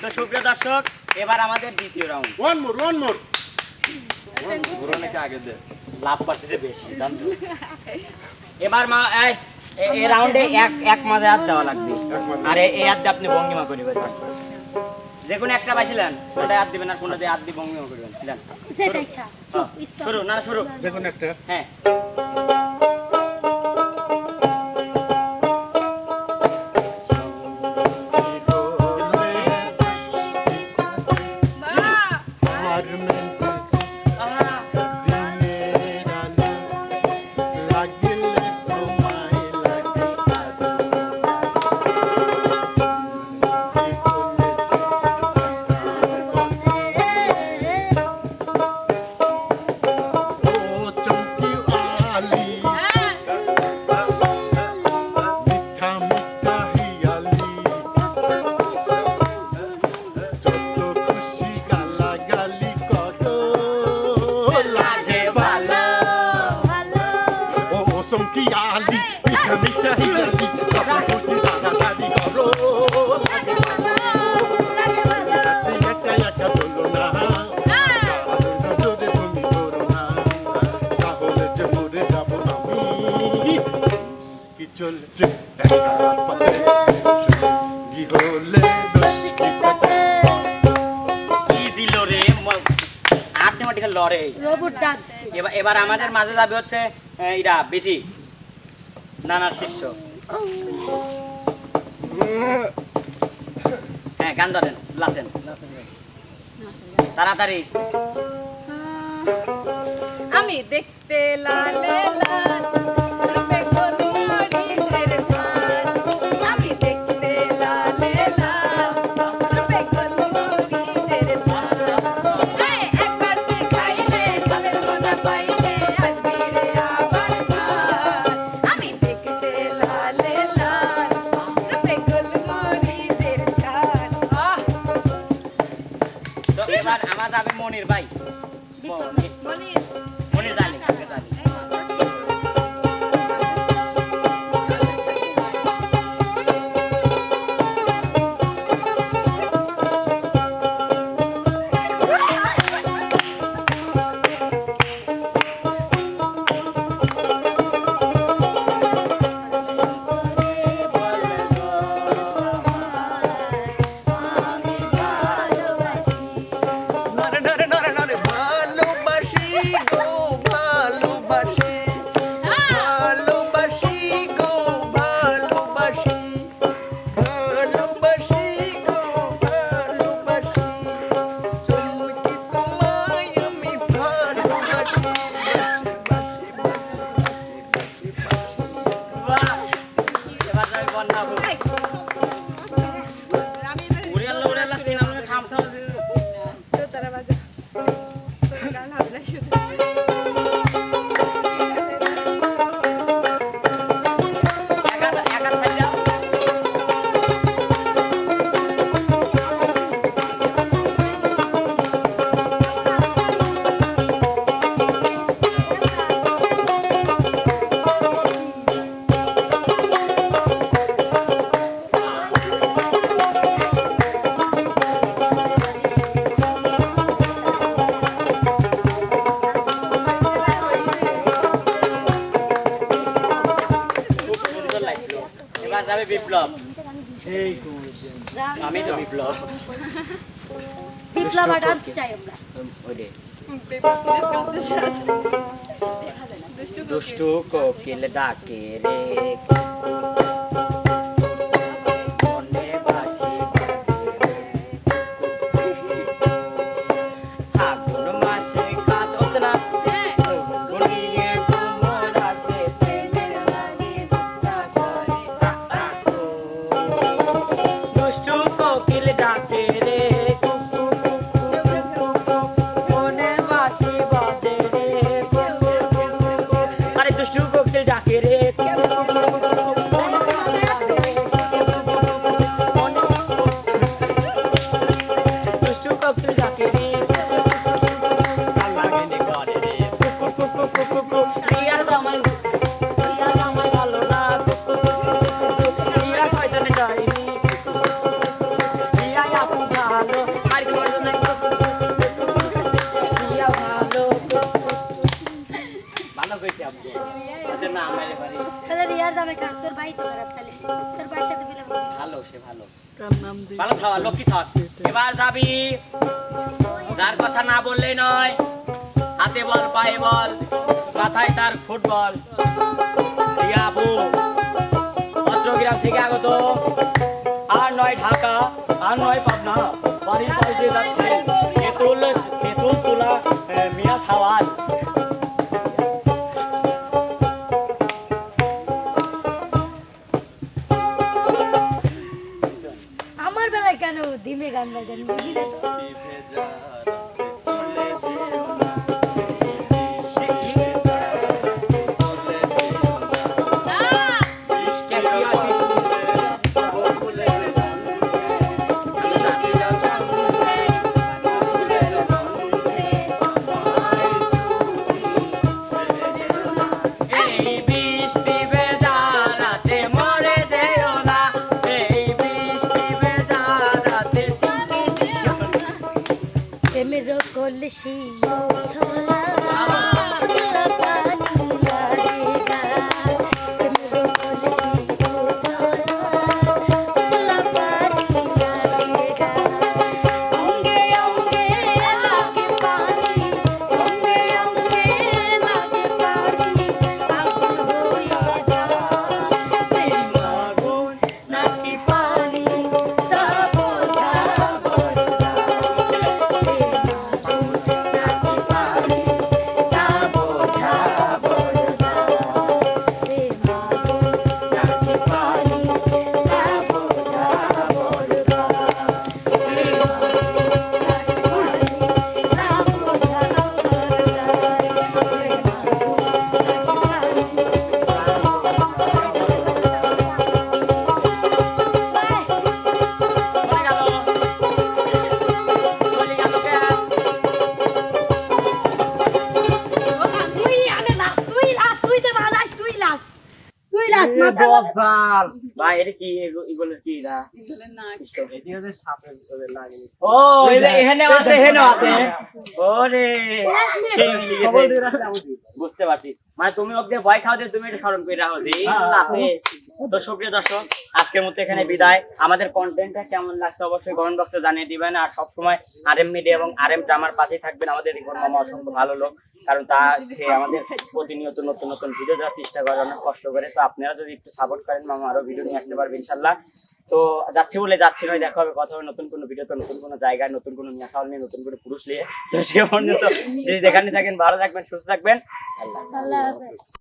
তো সুপ্রিয় দর্শক এবার আমাদের দ্বিতীয় round one more one more love করতেছে বেশি জানতো? এবার মা এই এই রাউন্ডে এক এক মাঝে হাত দেওয়া লাগবে। আর এই- হাত দিয়ে আপনি ভঙ্গিমা করিবেন যে কোনো একটা পাইছিলেন কোনটা হাত দিবেন আর কোনটা দিয়ে হাত দিয়ে ভঙ্গিমা করবেন ছিলেন সেটা ইচ্ছা চুপ শুরু না শুরু যে কোনো একটা। হ্যাঁ। আটমাটিকে লড়ে। Robot dance. এবার এবার আমাদের মাঝে যাবে হচ্ছে ইরা বিধি নানার শিষ্য। হ্যাঁ গান ধরেন লাতেন তাড়াতাড়ি। আমি দেখতে লালে লাল। এবার আমার যাবে মনির ভাই। মনির। মনির। দালি জানি জানি বিপ্লব। আমি তো বিপ্লব। বিপ্লব আর ডান্স চাই আমরা। দুষ্টু কোকিল ডাকে রে। না মেরে পারি তাহলে রিয়ার যাবে কার তোর ভাই তো খারাপ তাহলে। তোর ভাইয়ের সাথে মিলে ভালো সে ভালো। ভালো খাওয়া লক্ষ্মী থাক এবার যাবি। যার কথা না বললেই নয় হাতে বল পায়ে বল মাথায় তার ফুটবল। রিয়া আপু ভদ্রগ্রাম থেকে আগত। আর নয় ঢাকা আর নয় পাবনা বাড়ির পাশে দিয়ে যাচ্ছে। তেঁতুল তেঁতুল তোলা মিয়া খাওয়ার Garden ছলা ভাই এটা কি? এগুলোর কি এটা? ও এখানে আছে এখানে আছে। ওরে। বুঝতে পারছি। মানে তুমি ওকে ভয় খাও যে তুমি এটা স্মরণ করে রাখো যে আছে তো সুপ্রিয় দর্শক, আজকের মতো এখানে বিদায়। আমাদের কন্টেন্টটা কেমন লাগছে অবশ্যই কমেন্ট বক্সে জানিয়ে দিবেন। আর সবসময় আর এম মিডিয়া এবং আর এম ড্রামার পাশেই থাকবেন আমাদের রিপোর্ট মামা, অসংখ্য ভালো লোক। কারণ তা, সে আমাদের প্রতিনিয়ত নতুন নতুন ভিডিও দেওয়ার চেষ্টা করে, অনেক কষ্ট করে। তো আপনারা যদি একটু সাপোর্ট করেন, মামা আরও ভিডিও নিয়ে আসতে পারবে ইনশাল্লাহ তো যাচ্ছি বলে যাচ্ছি নয়, দেখা হবে কথা হবে নতুন কোনো ভিডিওতে নতুন কোনো জায়গায়, নতুন কোনো মিয়াশাল নিয়ে নতুন করে পুরুষ নিয়ে। তো সে পর্যন্ত যে যেখানে থাকেন, ভালো থাকবেন, সুস্থ থাকবেন। আল্লাহ